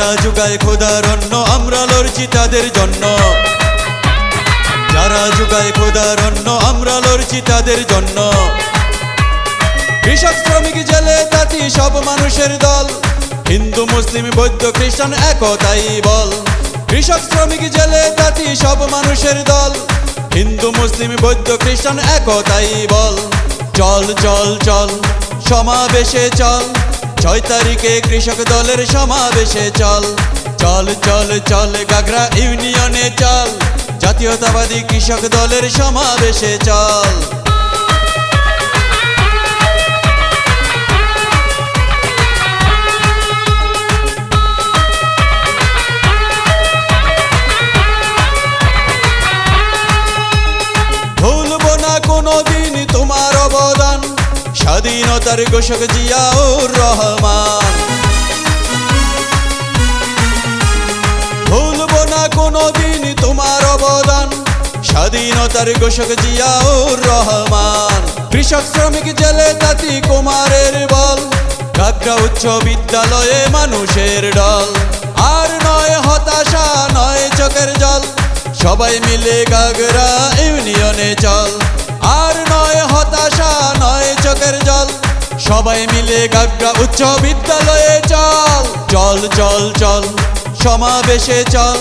যারা যুগায় খোদার অন্য আমরা লড়ছি তাদের জন্য। যারা যুগায় খোদার অন্য আমরা লড়ছি তাদের জন্য। কৃষক, শ্রমিক, জেলে তাঁতি সব মানুষের দল। হিন্দু, মুসলিম, বৌদ্ধ, খ্রিস্টান একতাই বল। কৃষক, শ্রমিক, জেলে তাঁতি সব মানুষের দল। হিন্দু, মুসলিম, বৌদ্ধ, খ্রিস্টান একতাই বল। চল চল চল, সমাবেশে চল। ছয় তারিখে কৃষক দলের সমাবেশে চল। চল চল চল, গাগরা ইউনিয়নে চল। জাতীয়তাবাদী কৃষক দলের সমাবেশে চল। স্বাধীনতার ঘোষক জিয়াউর রহমান। ভুলব না কোনোদিন তোমার অবদান, স্বাধীনতার ঘোষক জিয়াউর রহমান। কৃষক, শ্রমিক, জেলে তাঁতি কুমারের বল কাকরা উচ্চ বিদ্যালয়ে মানুষের দল। আর নয় হতাশা, নয় চোখের জল, সবাই মিলে গাগরা ইউনিয়নে চল। সবাই মিলে গাগরা উচ্চ বিদ্যালয়ে চল। চল চল চল, সমাবেশে চল।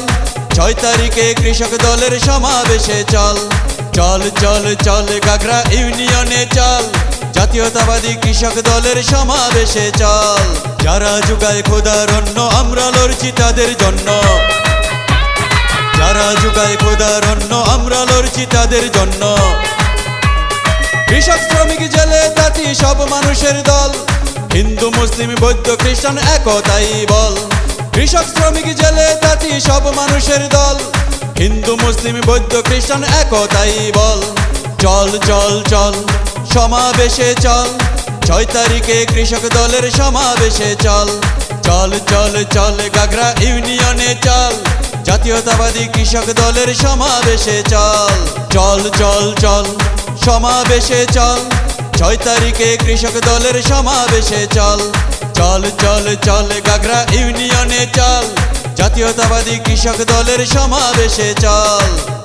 ছয় তারিখে কৃষক দলের সমাবেশে চল। চল চল চল, গাগরা ইউনিয়নে চল। জাতীয়তাবাদী কৃষক দলের সমাবেশে চল। যারা যুগায় খোদার অন্য আমরা লড়ছি তাদের জন্য। যারা যুগায় খোদার অন্য আমরা লড়ছি তাদের জন্য। কৃষক শ্রমিক জেলে তাঁতি সব মানুষের দল। হিন্দু, মুসলিম, বৌদ্ধ, খ্রিস্টান একতাই বল। কৃষক শ্রমিক জেলে তাঁতি সব মানুষের দল। হিন্দু, মুসলিম, বৌদ্ধ, খ্রিস্টান একতাই বল। চল চল চল, সমাবেশে চল। ছয় তারিখে কৃষক দলের সমাবেশে চল। চল চল চল গাগরা ইউনিয়নে চল। জাতীয়তাবাদী কৃষক দলের সমাবেশে চল। চল চল চল সমাবেশে চল। ছয় তারিখে কৃষক দলের সমাবেশে চল। চল চল চল গাগরা ইউনিয়নে চল। জাতীয়তাবাদী কৃষক দলের সমাবেশে চল।